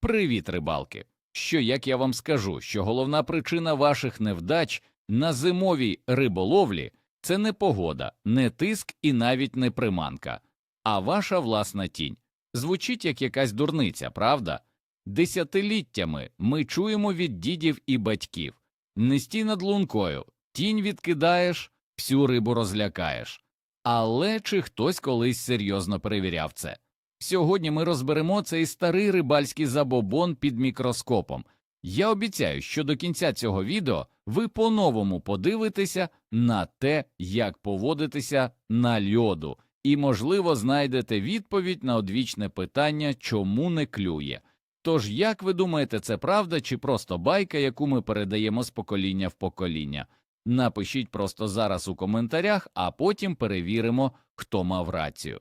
Привіт, рибалки! Що як я вам скажу, що головна причина ваших невдач на зимовій риболовлі це не погода, не тиск і навіть не приманка, а ваша власна тінь. Звучить як якась дурниця, правда? Десятиліттями ми чуємо від дідів і батьків не стій над лункою, тінь відкидаєш, всю рибу розлякаєш. Але чи хтось колись серйозно перевіряв це? Сьогодні ми розберемо цей старий рибальський забобон під мікроскопом. Я обіцяю, що до кінця цього відео ви по-новому подивитеся на те, як поводитися на льоду, і, можливо, знайдете відповідь на одвічне питання, чому не клює. Тож, як ви думаєте, це правда чи просто байка, яку ми передаємо з покоління в покоління? Напишіть просто зараз у коментарях, а потім перевіримо, хто мав рацію.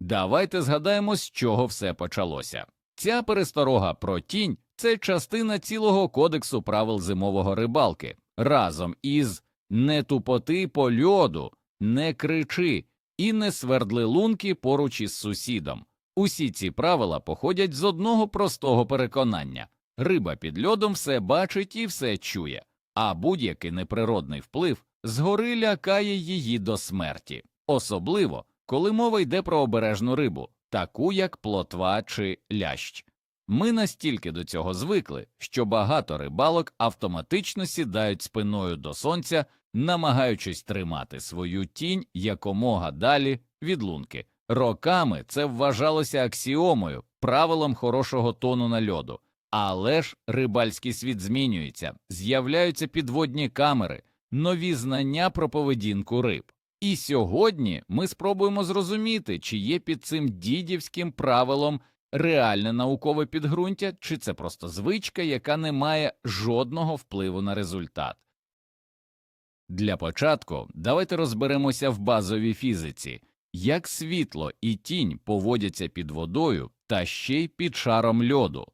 Давайте згадаємо, з чого все почалося. Ця пересторога про тінь це частина цілого кодексу правил зимового рибалки разом із не тупоти по льоду, не кричи і не свердли лунки поруч із сусідом. Усі ці правила походять з одного простого переконання риба під льодом все бачить і все чує, а будь-який неприродний вплив згори лякає її до смерті, особливо коли мова йде про обережну рибу, таку як плотва чи лящ. Ми настільки до цього звикли, що багато рибалок автоматично сідають спиною до сонця, намагаючись тримати свою тінь якомога далі від лунки. Роками це вважалося аксіомою, правилом хорошого тону на льоду. Але ж рибальський світ змінюється, з'являються підводні камери, нові знання про поведінку риб. І сьогодні ми спробуємо зрозуміти, чи є під цим дідівським правилом реальне наукове підґрунтя, чи це просто звичка, яка не має жодного впливу на результат. Для початку давайте розберемося в базовій фізиці, як світло і тінь поводяться під водою та ще й під шаром льоду.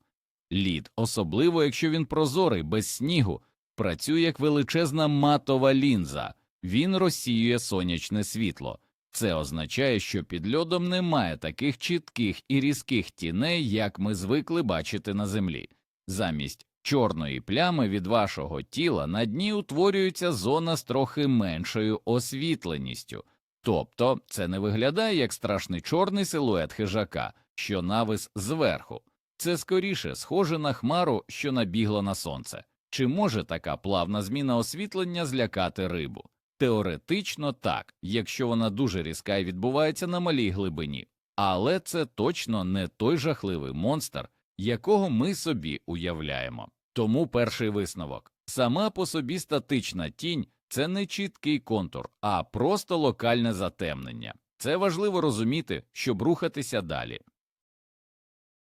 Лід, особливо якщо він прозорий без снігу, працює як величезна матова лінза, він розсіює сонячне світло. Це означає, що під льодом немає таких чітких і різких тіней, як ми звикли бачити на землі. Замість чорної плями від вашого тіла на дні утворюється зона з трохи меншою освітленістю, тобто це не виглядає як страшний чорний силует хижака, що навис зверху. Це скоріше схоже на хмару, що набігла на сонце. Чи може така плавна зміна освітлення злякати рибу? Теоретично так, якщо вона дуже різка і відбувається на малій глибині, але це точно не той жахливий монстр, якого ми собі уявляємо. Тому перший висновок сама по собі статична тінь це не чіткий контур, а просто локальне затемнення. Це важливо розуміти, щоб рухатися далі.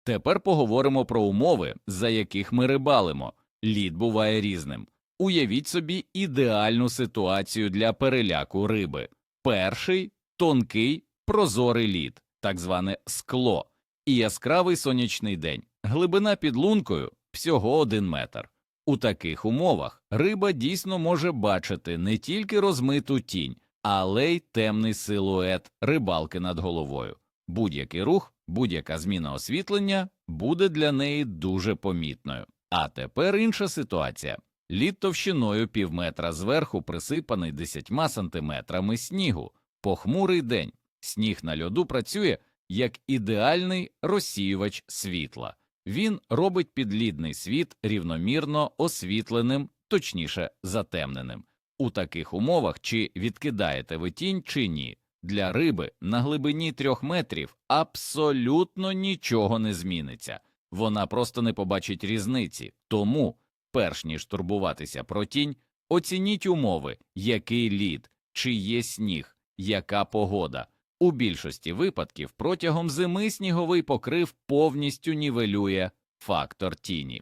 Тепер поговоримо про умови, за яких ми рибалимо. Лід буває різним. Уявіть собі ідеальну ситуацію для переляку риби. Перший тонкий прозорий лід, так зване скло, і яскравий сонячний день, глибина під лункою всього один метр. У таких умовах риба дійсно може бачити не тільки розмиту тінь, але й темний силует рибалки над головою. Будь-який рух, будь-яка зміна освітлення буде для неї дуже помітною. А тепер інша ситуація. Лід товщиною півметра зверху присипаний десятьма сантиметрами снігу, похмурий день. Сніг на льоду працює як ідеальний розсіювач світла. Він робить підлідний світ рівномірно освітленим, точніше затемненим. У таких умовах чи відкидаєте ви тінь, чи ні. Для риби на глибині трьох метрів абсолютно нічого не зміниться. Вона просто не побачить різниці. Тому перш ніж турбуватися про тінь, оцініть умови, який лід, чи є сніг, яка погода. У більшості випадків протягом зими сніговий покрив повністю нівелює фактор тіні.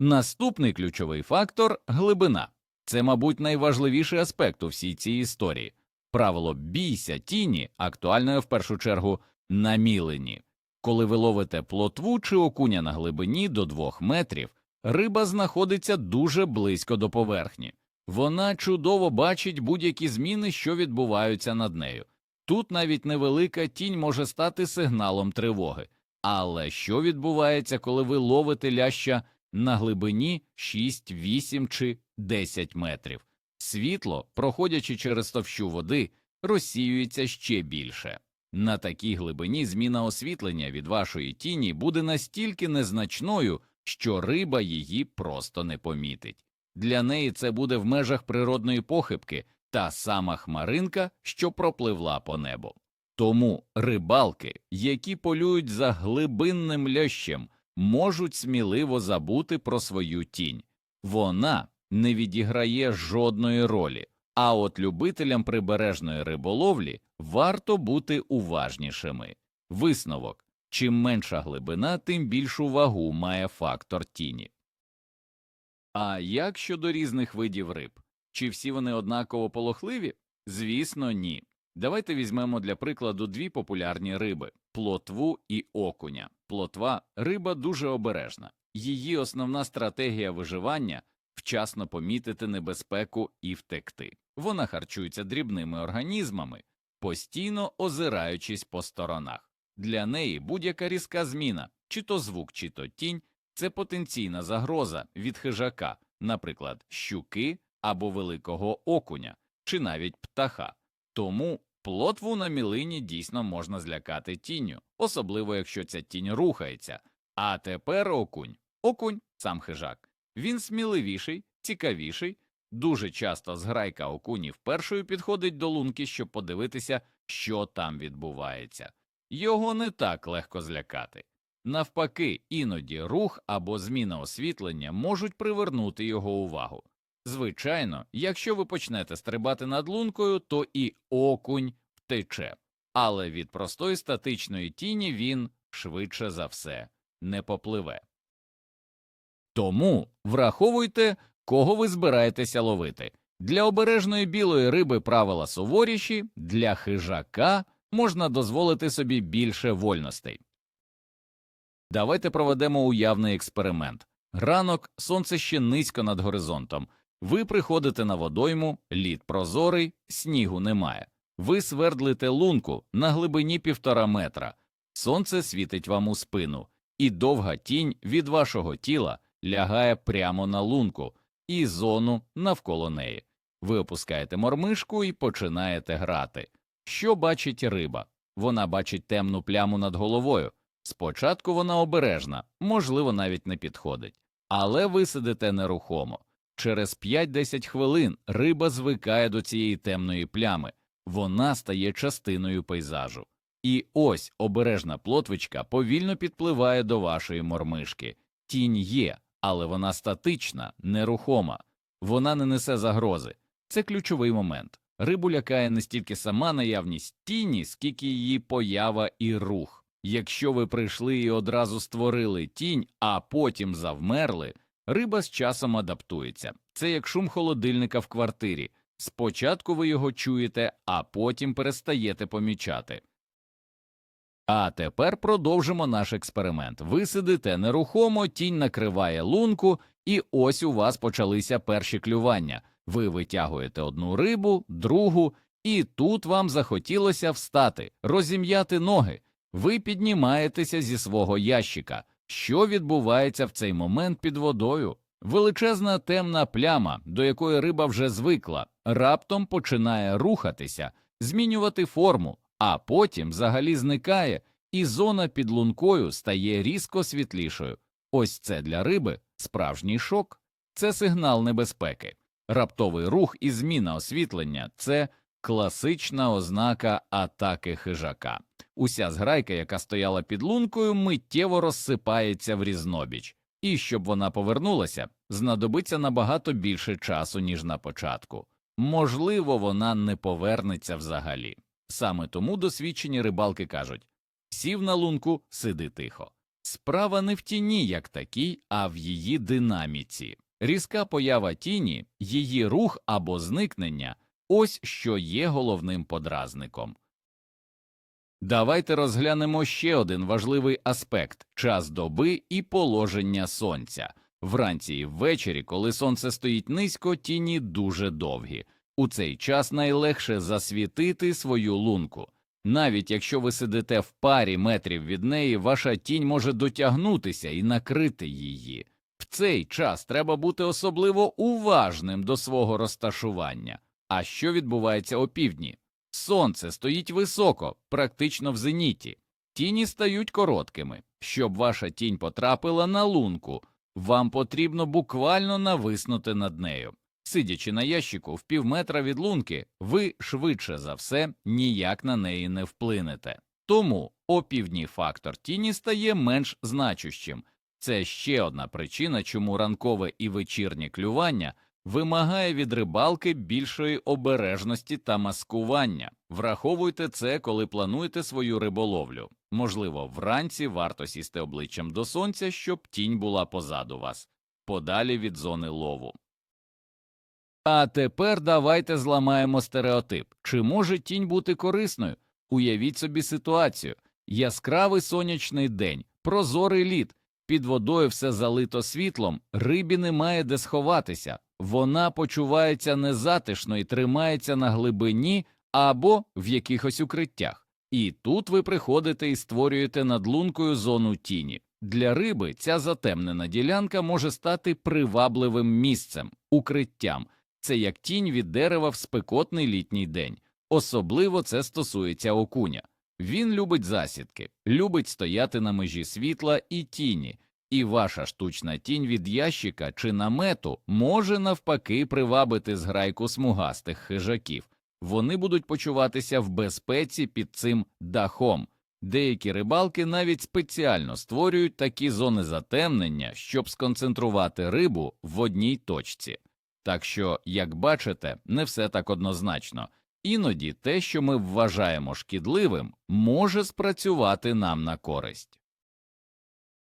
Наступний ключовий фактор глибина. Це, мабуть, найважливіший аспект у всій цій історії. Правило бійся тіні актуальне в першу чергу на мілені. Коли ви ловите плотву чи окуня на глибині до двох метрів, риба знаходиться дуже близько до поверхні. Вона чудово бачить будь-які зміни, що відбуваються над нею. Тут навіть невелика тінь може стати сигналом тривоги, Але що відбувається, коли ви ловите ляща на глибині 6, 8 чи 10 метрів? Світло, проходячи через товщу води, розсіюється ще більше. На такій глибині зміна освітлення від вашої тіні буде настільки незначною, що риба її просто не помітить. Для неї це буде в межах природної похибки та сама хмаринка, що пропливла по небу. Тому рибалки, які полюють за глибинним лящем, можуть сміливо забути про свою тінь. Вона не відіграє жодної ролі. А от любителям прибережної риболовлі варто бути уважнішими. Висновок чим менша глибина, тим більшу вагу має фактор тіні. А як щодо різних видів риб? Чи всі вони однаково полохливі? Звісно, ні. Давайте візьмемо для прикладу дві популярні риби плотву і окуня. Плотва риба дуже обережна. Її основна стратегія виживання вчасно помітити небезпеку і втекти. Вона харчується дрібними організмами, постійно озираючись по сторонах. Для неї будь-яка різка зміна, чи то звук, чи то тінь, це потенційна загроза від хижака, наприклад, щуки або великого окуня, чи навіть птаха. Тому плотву на мілині дійсно можна злякати тінню, особливо якщо ця тінь рухається. А тепер окунь. Окунь сам хижак. Він сміливіший, цікавіший. Дуже часто зграйка окунів першою підходить до лунки, щоб подивитися, що там відбувається. Його не так легко злякати. Навпаки, іноді рух або зміна освітлення можуть привернути його увагу. Звичайно, якщо ви почнете стрибати над лункою, то і окунь втече, але від простої статичної тіні він, швидше за все, не попливе. Тому враховуйте, кого ви збираєтеся ловити. Для обережної білої риби правила суворіші, для хижака можна дозволити собі більше вольностей. Давайте проведемо уявний експеримент. Ранок, сонце ще низько над горизонтом. Ви приходите на водойму, лід прозорий, снігу немає. Ви свердлите лунку на глибині півтора метра. Сонце світить вам у спину, і довга тінь від вашого тіла лягає прямо на лунку і зону навколо неї. Ви опускаєте мормишку і починаєте грати. Що бачить риба? Вона бачить темну пляму над головою. Спочатку вона обережна, можливо, навіть не підходить, але ви сидите нерухомо. Через 5-10 хвилин риба звикає до цієї темної плями, вона стає частиною пейзажу. І ось обережна плотвичка повільно підпливає до вашої мормишки. Тінь є, але вона статична, нерухома, вона не несе загрози. Це ключовий момент. Рибу лякає не стільки сама наявність тіні, скільки її поява і рух. Якщо ви прийшли і одразу створили тінь, а потім завмерли, риба з часом адаптується. Це як шум холодильника в квартирі. Спочатку ви його чуєте, а потім перестаєте помічати. А тепер продовжимо наш експеримент. Ви сидите нерухомо, тінь накриває лунку, і ось у вас почалися перші клювання. Ви витягуєте одну рибу, другу, і тут вам захотілося встати, розім'яти ноги. Ви піднімаєтеся зі свого ящика. Що відбувається в цей момент під водою? Величезна темна пляма, до якої риба вже звикла, раптом починає рухатися, змінювати форму, а потім взагалі зникає, і зона під лункою стає різко світлішою. Ось це для риби справжній шок, це сигнал небезпеки. Раптовий рух і зміна освітлення це класична ознака атаки хижака. Уся зграйка, яка стояла під лункою, миттєво розсипається в різнобіч, і щоб вона повернулася, знадобиться набагато більше часу, ніж на початку. Можливо, вона не повернеться взагалі. Саме тому досвідчені рибалки кажуть сів на лунку, сиди тихо. Справа не в тіні, як такій, а в її динаміці. Різка поява тіні, її рух або зникнення ось що є головним подразником. Давайте розглянемо ще один важливий аспект час доби і положення сонця. Вранці і ввечері, коли сонце стоїть низько, тіні дуже довгі. У цей час найлегше засвітити свою лунку. Навіть якщо ви сидите в парі метрів від неї, ваша тінь може дотягнутися і накрити її. Цей час треба бути особливо уважним до свого розташування. А що відбувається опівдні? Сонце стоїть високо, практично в зеніті. Тіні стають короткими. Щоб ваша тінь потрапила на лунку, вам потрібно буквально нависнути над нею. Сидячи на ящику в півметра від лунки, ви швидше за все ніяк на неї не вплинете. Тому опівдній фактор тіні стає менш значущим. Це ще одна причина, чому ранкове і вечірнє клювання вимагає від рибалки більшої обережності та маскування. Враховуйте це, коли плануєте свою риболовлю. Можливо, вранці варто сісти обличчям до сонця, щоб тінь була позаду вас, подалі від зони лову. А тепер давайте зламаємо стереотип. Чи може тінь бути корисною? Уявіть собі ситуацію. Яскравий сонячний день, прозорий лід, під водою все залито світлом, рибі немає де сховатися, вона почувається незатишно і тримається на глибині або в якихось укриттях. І тут ви приходите і створюєте над лункою зону тіні. Для риби ця затемнена ділянка може стати привабливим місцем, укриттям. Це як тінь від дерева в спекотний літній день. Особливо це стосується окуня. Він любить засідки, любить стояти на межі світла і тіні, і ваша штучна тінь від ящика чи намету може навпаки привабити зграйку смугастих хижаків. Вони будуть почуватися в безпеці під цим дахом. Деякі рибалки навіть спеціально створюють такі зони затемнення, щоб сконцентрувати рибу в одній точці. Так що, як бачите, не все так однозначно. Іноді те, що ми вважаємо шкідливим, може спрацювати нам на користь.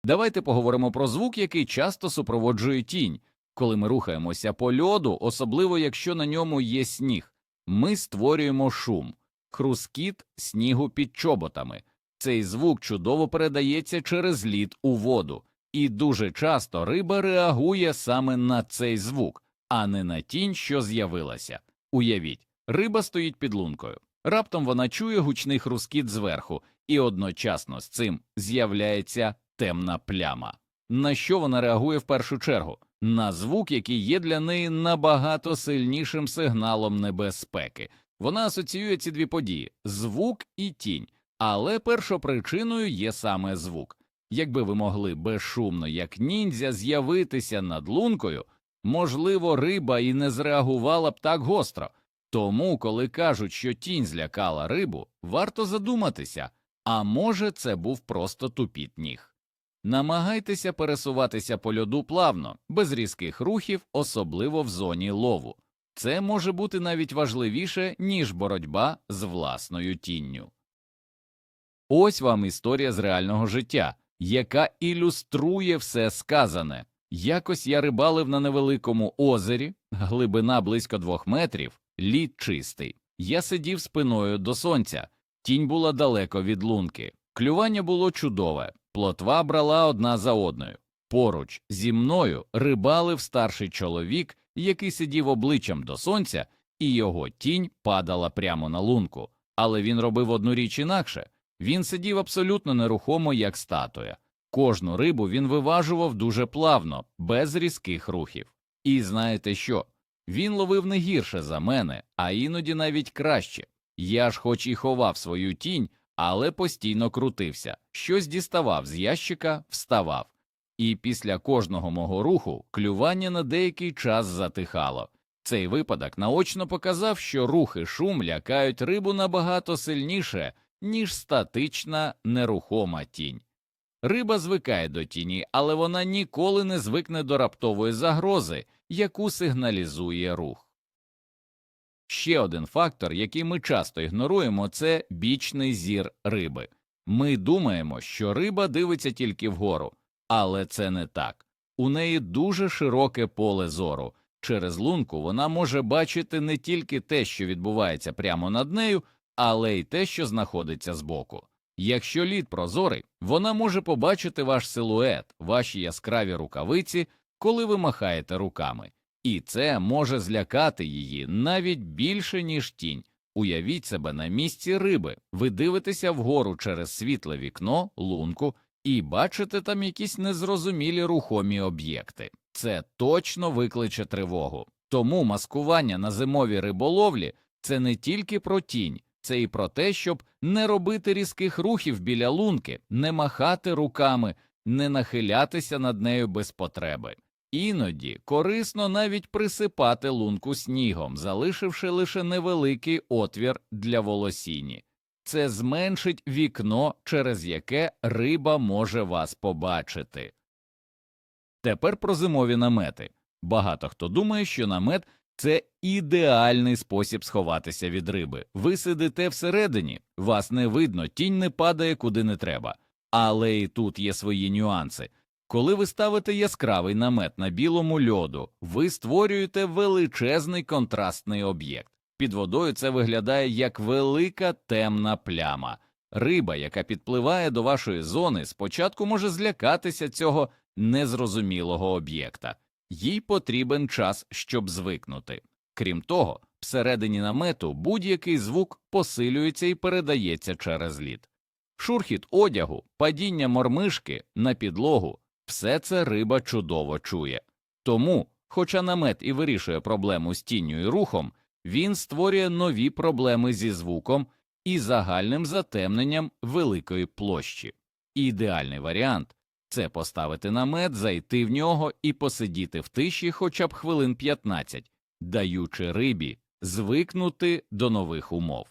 Давайте поговоримо про звук, який часто супроводжує тінь. Коли ми рухаємося по льоду, особливо якщо на ньому є сніг, ми створюємо шум, хрускіт снігу під чоботами. Цей звук чудово передається через лід у воду, і дуже часто риба реагує саме на цей звук, а не на тінь, що з'явилася. Уявіть, риба стоїть під лункою. Раптом вона чує гучний хрускіт зверху, і одночасно з цим з'являється темна пляма. На що вона реагує в першу чергу? На звук, який є для неї набагато сильнішим сигналом небезпеки. Вона асоціює ці дві події звук і тінь, але першопричиною є саме звук. Якби ви могли безшумно, як ніндзя, з'явитися над лункою, можливо, риба і не зреагувала б так гостро. Тому, коли кажуть, що тінь злякала рибу, варто задуматися, а може, це був просто тупіт ніг. Намагайтеся пересуватися по льоду плавно, без різких рухів, особливо в зоні лову. Це може бути навіть важливіше, ніж боротьба з власною тінню. Ось вам історія з реального життя, яка ілюструє все сказане. Якось я рибалив на невеликому озері, глибина близько двох метрів, лід чистий. Я сидів спиною до сонця, тінь була далеко від лунки. Клювання було чудове, плотва брала одна за одною. Поруч зі мною рибалив старший чоловік, який сидів обличчям до сонця, і його тінь падала прямо на лунку. Але він робив одну річ інакше він сидів абсолютно нерухомо, як статуя. Кожну рибу він виважував дуже плавно, без різких рухів. І знаєте що? Він ловив не гірше за мене, а іноді навіть краще. Я ж, хоч і ховав свою тінь, але постійно крутився, щось діставав з ящика, вставав. І після кожного мого руху клювання на деякий час затихало. Цей випадок наочно показав, що рухи шум лякають рибу набагато сильніше, ніж статична нерухома тінь. Риба звикає до тіні, але вона ніколи не звикне до раптової загрози, яку сигналізує рух. Ще один фактор, який ми часто ігноруємо, це бічний зір риби. Ми думаємо, що риба дивиться тільки вгору, але це не так. У неї дуже широке поле зору. Через лунку вона може бачити не тільки те, що відбувається прямо над нею, але й те, що знаходиться збоку. Якщо лід прозорий, вона може побачити ваш силует, ваші яскраві рукавиці, коли ви махаєте руками і це може злякати її навіть більше, ніж тінь. Уявіть себе на місці риби, ви дивитеся вгору через світле вікно, лунку і бачите там якісь незрозумілі рухомі об'єкти. Це точно викличе тривогу. Тому маскування на зимовій риболовлі це не тільки про тінь, це і про те, щоб не робити різких рухів біля лунки, не махати руками, не нахилятися над нею без потреби. Іноді корисно навіть присипати лунку снігом, залишивши лише невеликий отвір для волосіні. Це зменшить вікно, через яке риба може вас побачити. Тепер про зимові намети. Багато хто думає, що намет це ідеальний спосіб сховатися від риби. Ви сидите всередині, вас не видно, тінь не падає куди не треба. Але і тут є свої нюанси. Коли ви ставите яскравий намет на білому льоду, ви створюєте величезний контрастний об'єкт. Під водою це виглядає як велика темна пляма. Риба, яка підпливає до вашої зони, спочатку може злякатися цього незрозумілого об'єкта. Їй потрібен час, щоб звикнути. Крім того, всередині намету будь-який звук посилюється і передається через лід. Шурхіт одягу, падіння мормишки на підлогу все це риба чудово чує. Тому, хоча намет і вирішує проблему з тінню і рухом, він створює нові проблеми зі звуком і загальним затемненням великої площі. Ідеальний варіант це поставити намет, зайти в нього і посидіти в тиші хоча б хвилин 15, даючи рибі звикнути до нових умов.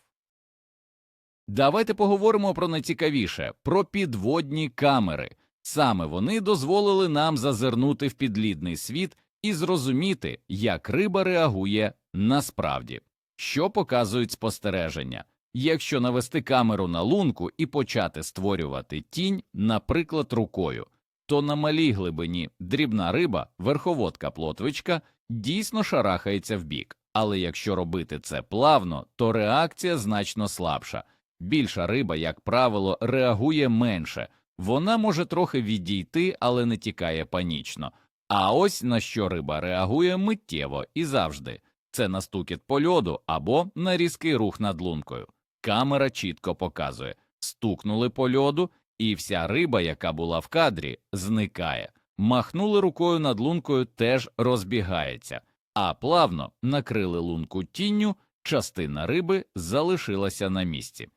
Давайте поговоримо про найцікавіше про підводні камери. Саме вони дозволили нам зазирнути в підлідний світ і зрозуміти, як риба реагує насправді, що показують спостереження. Якщо навести камеру на лунку і почати створювати тінь, наприклад, рукою, то на малій глибині дрібна риба, верховодка плотвичка, дійсно шарахається вбік, але якщо робити це плавно, то реакція значно слабша. Більша риба, як правило, реагує менше, вона може трохи відійти, але не тікає панічно. А ось на що риба реагує миттєво і завжди це на стукіт по льоду або на різкий рух над лункою. Камера чітко показує стукнули по льоду, і вся риба, яка була в кадрі, зникає. Махнули рукою над лункою, теж розбігається, а плавно накрили лунку тінню, частина риби залишилася на місці.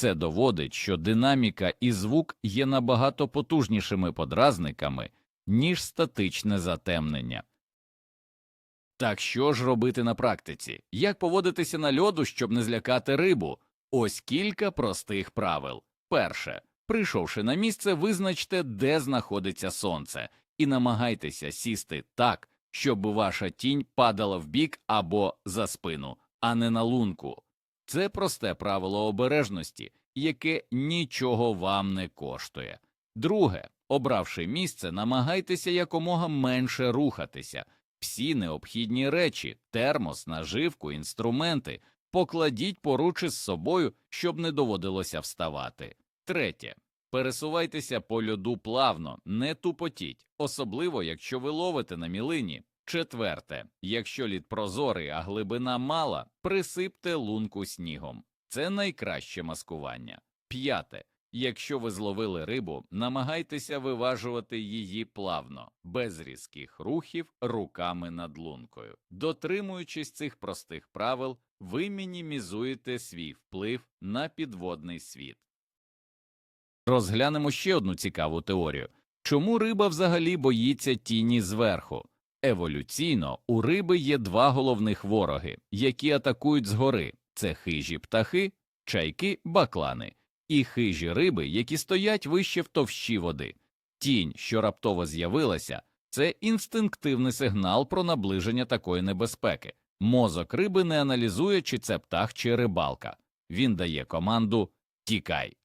Це доводить, що динаміка і звук є набагато потужнішими подразниками, ніж статичне затемнення. Так що ж робити на практиці? Як поводитися на льоду, щоб не злякати рибу? Ось кілька простих правил. Перше, прийшовши на місце, визначте, де знаходиться сонце, і намагайтеся сісти так, щоб ваша тінь падала вбік або за спину, а не на лунку. Це просте правило обережності, яке нічого вам не коштує. Друге, обравши місце, намагайтеся якомога менше рухатися. Всі необхідні речі, термос, наживку, інструменти покладіть поруч із собою, щоб не доводилося вставати. Третє. Пересувайтеся по льоду плавно, не тупотіть, особливо якщо ви ловите на мілині. Четверте, якщо лід прозорий, а глибина мала, присипте лунку снігом. Це найкраще маскування. П'яте. Якщо ви зловили рибу, намагайтеся виважувати її плавно, без різких рухів руками над лункою. Дотримуючись цих простих правил, ви мінімізуєте свій вплив на підводний світ. Розглянемо ще одну цікаву теорію. Чому риба взагалі боїться тіні зверху? Еволюційно у риби є два головних вороги, які атакують згори це хижі птахи, чайки, баклани, і хижі риби, які стоять вище в товщі води. Тінь, що раптово з'явилася, це інстинктивний сигнал про наближення такої небезпеки. Мозок риби не аналізує, чи це птах чи рибалка. Він дає команду Тікай.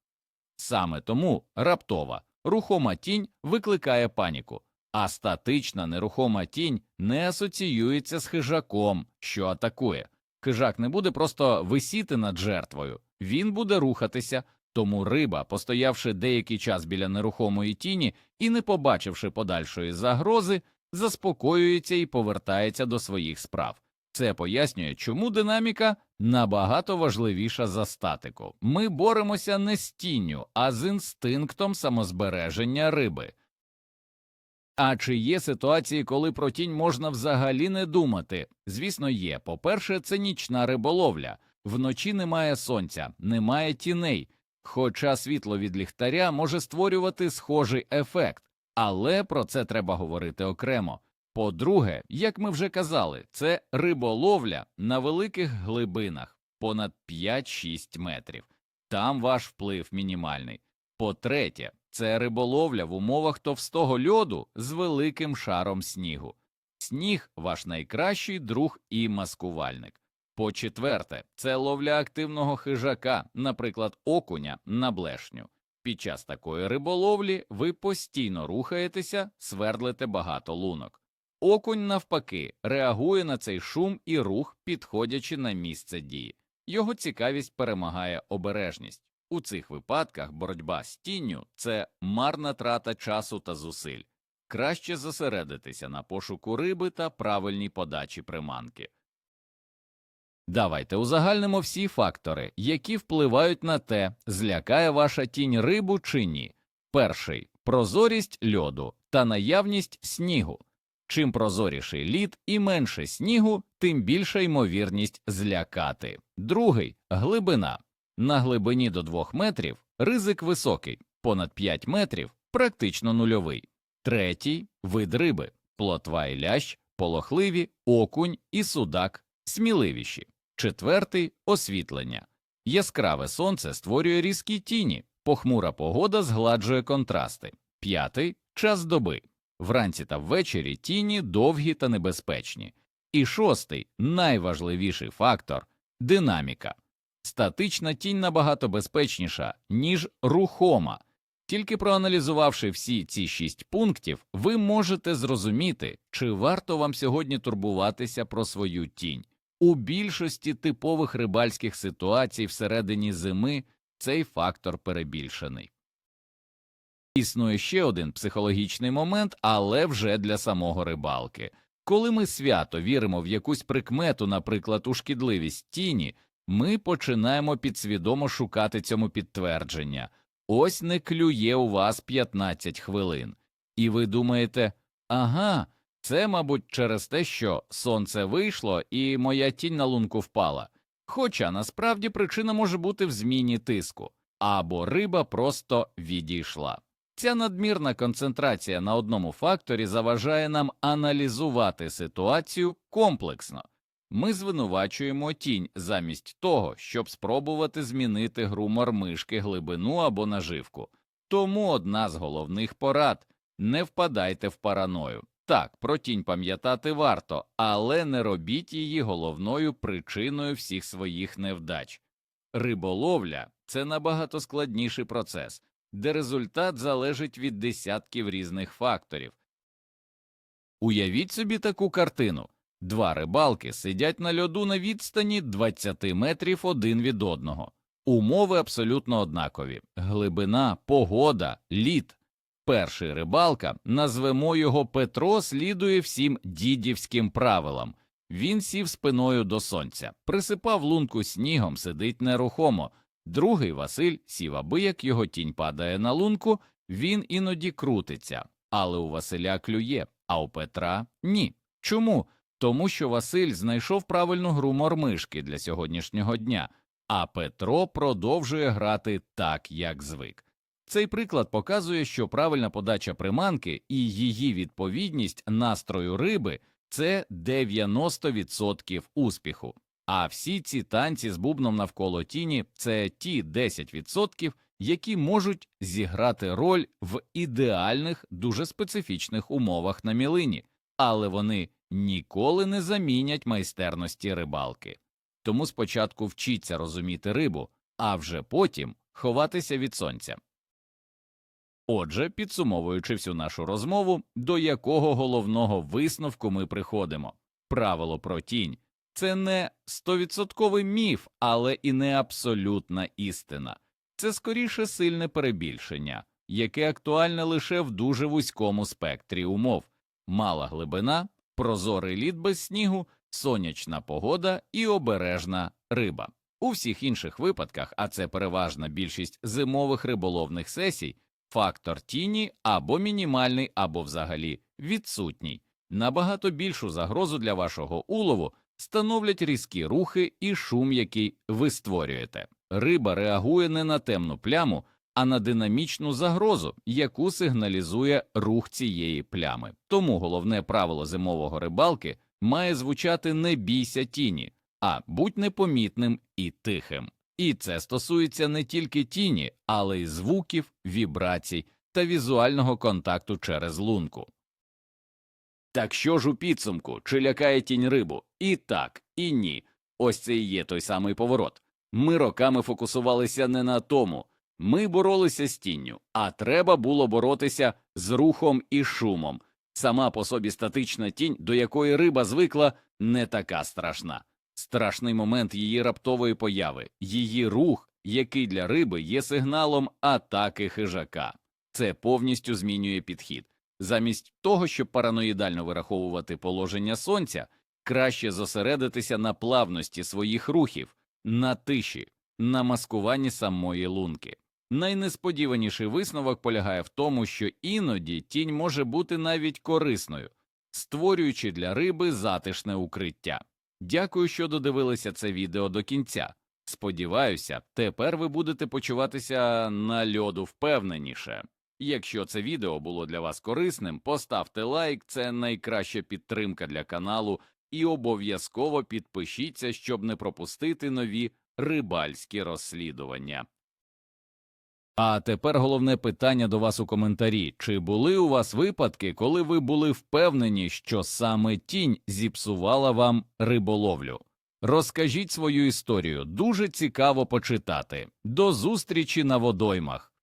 Саме тому раптова рухома тінь викликає паніку, а статична нерухома тінь не асоціюється з хижаком, що атакує. Хижак не буде просто висіти над жертвою, він буде рухатися, тому риба, постоявши деякий час біля нерухомої тіні і не побачивши подальшої загрози, заспокоюється і повертається до своїх справ. Це пояснює, чому динаміка набагато важливіша за статику. Ми боремося не з тінню, а з інстинктом самозбереження риби. А чи є ситуації, коли про тінь можна взагалі не думати? Звісно, є. По-перше, це нічна риболовля. Вночі немає сонця, немає тіней, хоча світло від ліхтаря може створювати схожий ефект, але про це треба говорити окремо. По-друге, як ми вже казали, це риболовля на великих глибинах понад 5-6 метрів. Там ваш вплив мінімальний. По-третє, це риболовля в умовах товстого льоду з великим шаром снігу. Сніг ваш найкращий друг і маскувальник. По четверте, це ловля активного хижака, наприклад, окуня на блешню. Під час такої риболовлі ви постійно рухаєтеся, свердлите багато лунок. Окунь, навпаки, реагує на цей шум і рух, підходячи на місце дії. Його цікавість перемагає обережність. У цих випадках боротьба з тінню це марна трата часу та зусиль. Краще зосередитися на пошуку риби та правильній подачі приманки. Давайте узагальнимо всі фактори, які впливають на те, злякає ваша тінь рибу чи ні. Перший прозорість льоду та наявність снігу. Чим прозоріший лід і менше снігу, тим більша ймовірність злякати. Другий глибина. На глибині до 2 метрів ризик високий, понад 5 метрів практично нульовий. Третій вид риби плотва і лящ, полохливі, окунь і судак сміливіші. Четвертий освітлення. Яскраве сонце створює різкі тіні, похмура погода згладжує контрасти. П'ятий час доби. Вранці та ввечері тіні довгі та небезпечні. І шостий найважливіший фактор динаміка. Статична тінь набагато безпечніша, ніж рухома. Тільки проаналізувавши всі ці шість пунктів, ви можете зрозуміти, чи варто вам сьогодні турбуватися про свою тінь. У більшості типових рибальських ситуацій всередині зими цей фактор перебільшений. Існує ще один психологічний момент, але вже для самого рибалки. Коли ми свято віримо в якусь прикмету, наприклад, у шкідливість тіні, ми починаємо підсвідомо шукати цьому підтвердження. Ось не клює у вас 15 хвилин. І ви думаєте, ага, це, мабуть, через те, що сонце вийшло і моя тінь на лунку впала. Хоча насправді причина може бути в зміні тиску, або риба просто відійшла. Ця надмірна концентрація на одному факторі заважає нам аналізувати ситуацію комплексно. Ми звинувачуємо тінь замість того, щоб спробувати змінити гру мормишки, глибину або наживку. Тому одна з головних порад не впадайте в параною. Так, про тінь пам'ятати варто, але не робіть її головною причиною всіх своїх невдач. Риболовля це набагато складніший процес, де результат залежить від десятків різних факторів. Уявіть собі таку картину два рибалки сидять на льоду на відстані 20 метрів один від одного. Умови абсолютно однакові глибина, погода, лід. Перший рибалка, назвемо його Петро, слідує всім дідівським правилам. Він сів спиною до сонця, присипав лунку снігом, сидить нерухомо. Другий Василь сів, аби як його тінь падає на лунку, він іноді крутиться, але у Василя клює, а у Петра ні. Чому? Тому що Василь знайшов правильну гру мормишки для сьогоднішнього дня, а Петро продовжує грати так, як звик. Цей приклад показує, що правильна подача приманки і її відповідність настрою риби це 90% успіху. А всі ці танці з бубном навколо тіні це ті 10%, які можуть зіграти роль в ідеальних, дуже специфічних умовах на мілині, але вони ніколи не замінять майстерності рибалки. Тому спочатку вчіться розуміти рибу, а вже потім ховатися від сонця. Отже, підсумовуючи всю нашу розмову, до якого головного висновку ми приходимо правило про тінь це не стовідсотковий міф, але і не абсолютна істина, це скоріше сильне перебільшення, яке актуальне лише в дуже вузькому спектрі умов, мала глибина, прозорий лід без снігу, сонячна погода і обережна риба. У всіх інших випадках, а це переважна більшість зимових риболовних сесій, фактор тіні або мінімальний, або взагалі відсутній. Набагато більшу загрозу для вашого улову становлять різкі рухи і шум, який ви створюєте. Риба реагує не на темну пляму, а на динамічну загрозу, яку сигналізує рух цієї плями. Тому головне правило зимового рибалки має звучати не бійся тіні, а будь непомітним і тихим. І це стосується не тільки тіні, але й звуків, вібрацій та візуального контакту через лунку. Так що ж у підсумку, чи лякає тінь рибу? І так, і ні. Ось це і є той самий поворот. Ми роками фокусувалися не на тому. Ми боролися з тінню, а треба було боротися з рухом і шумом. Сама по собі статична тінь, до якої риба звикла, не така страшна. Страшний момент її раптової появи, її рух, який для риби є сигналом атаки хижака. Це повністю змінює підхід. Замість того, щоб параноїдально вираховувати положення сонця, краще зосередитися на плавності своїх рухів, на тиші, на маскуванні самої лунки. Найнесподіваніший висновок полягає в тому, що іноді тінь може бути навіть корисною, створюючи для риби затишне укриття. Дякую, що додивилися це відео до кінця. Сподіваюся, тепер ви будете почуватися на льоду впевненіше. Якщо це відео було для вас корисним, поставте лайк, це найкраща підтримка для каналу, і обов'язково підпишіться, щоб не пропустити нові рибальські розслідування. А тепер головне питання до вас у коментарі: чи були у вас випадки, коли ви були впевнені, що саме тінь зіпсувала вам риболовлю? Розкажіть свою історію, дуже цікаво почитати. До зустрічі на водоймах.